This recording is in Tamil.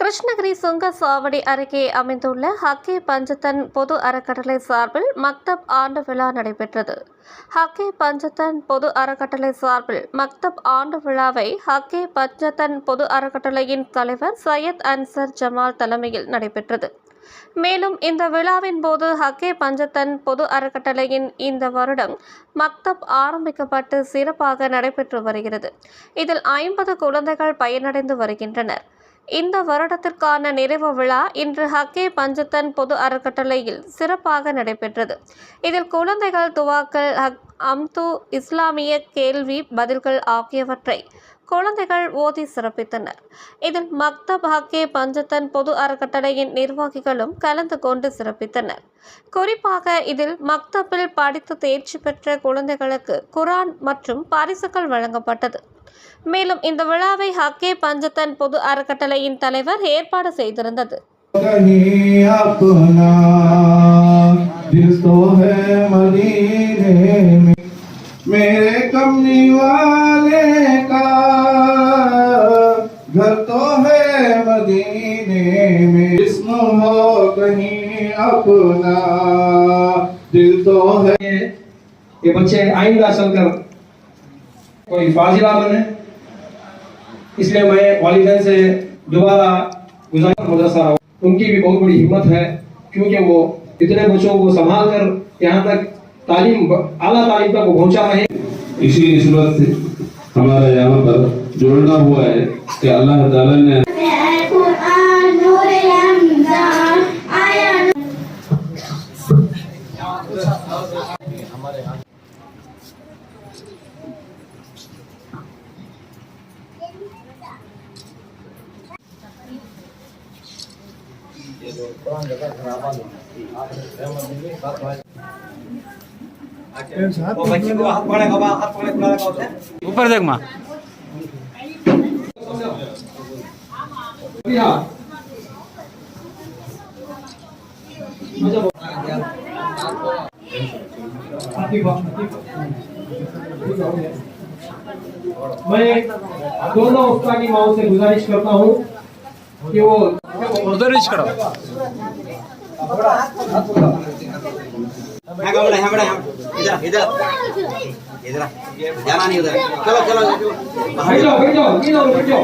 கிருஷ்ணகிரி சுங்க சாவடி அருகே அமைந்துள்ள ஹக்கே பஞ்சத்தன் பொது அறக்கட்டளை சார்பில் மக்தப் ஆண்டு விழா நடைபெற்றது. ஹக்கே பஞ்சத்தன் பொது அறக்கட்டளை சார்பில் மக்தப் ஆண்டு விழாவை ஹக்கே பஞ்சத்தன் பொது அறக்கட்டளையின் தலைவர் சையத் அன்சர் ஜமால் தலைமையில் நடைபெற்றது. மேலும் இந்த விழாவின் போது ஹக்கே பஞ்சத்தன் பொது அறக்கட்டளையின் இந்த வருடம் மக்தப் ஆரம்பிக்கப்பட்டு சிறப்பாக நடைபெற்று வருகிறது. இதில் ஐம்பது குழந்தைகள் பயனடைந்து வருகின்றனர். இந்த வருடத்திற்கான நிறைவு விழா இன்று ஹக்கே பஞ்சத்தன் பொது அறக்கட்டளையில் சிறப்பாக நடைபெற்றது. இதில் குழந்தைகள் துவாக்கள் ஹக் அம்து இஸ்லாமிய கேள்வி பதில்கள் ஆகியவற்றை குழந்தைகள் ஓதி சிறப்பித்தனர் இதில் மக்தப் ஹக்கே பஞ்சத்தன் பொது அறக்கட்டளையின் நிர்வாகிகளும் கலந்து கொண்டு சிறப்பித்தனர் குறிப்பாக இதில் மக்தப்பில் படித்து தேர்ச்சி பெற்ற குழந்தைகளுக்கு குரான் மற்றும் பரிசுகள் வழங்கப்பட்டது மேலும் இந்த விழாவை ஹக்கே பஞ்சத்தன் பொது அறக்கட்டளையின் தலைவர் ஏற்பாடு செய்திருந்தது कहीं अपना दिल तो है मदीने में मेरे कमनी वाले का कहीं अपना। दिल तो है। ये बच्चे आइंदा चलकर कोई फाजिला बने। इसलिए मैं वालिदैन से दोबारा गुजारिश मदरसा हूँ। उनकी भी बहुत बड़ी हिम्मत है, क्योंकि वो इतने बच्चों को संभाल कर यहाँ तक तालीम आला तालीम तक पहुँचा रहे इसी निस्बत से हमारा यहाँ पर जोड़ना हुआ है कि अल्लाह ताला ने ऊपर देख माँ मैं दोनों उस्ता की माओ से गुजारिश करता हूँ कि वो उधर रीच करो इधर इधर इधर जाना नहीं उधर चलो चलो बैठ जाओ बैठ जाओ ये लोग बैठ जाओ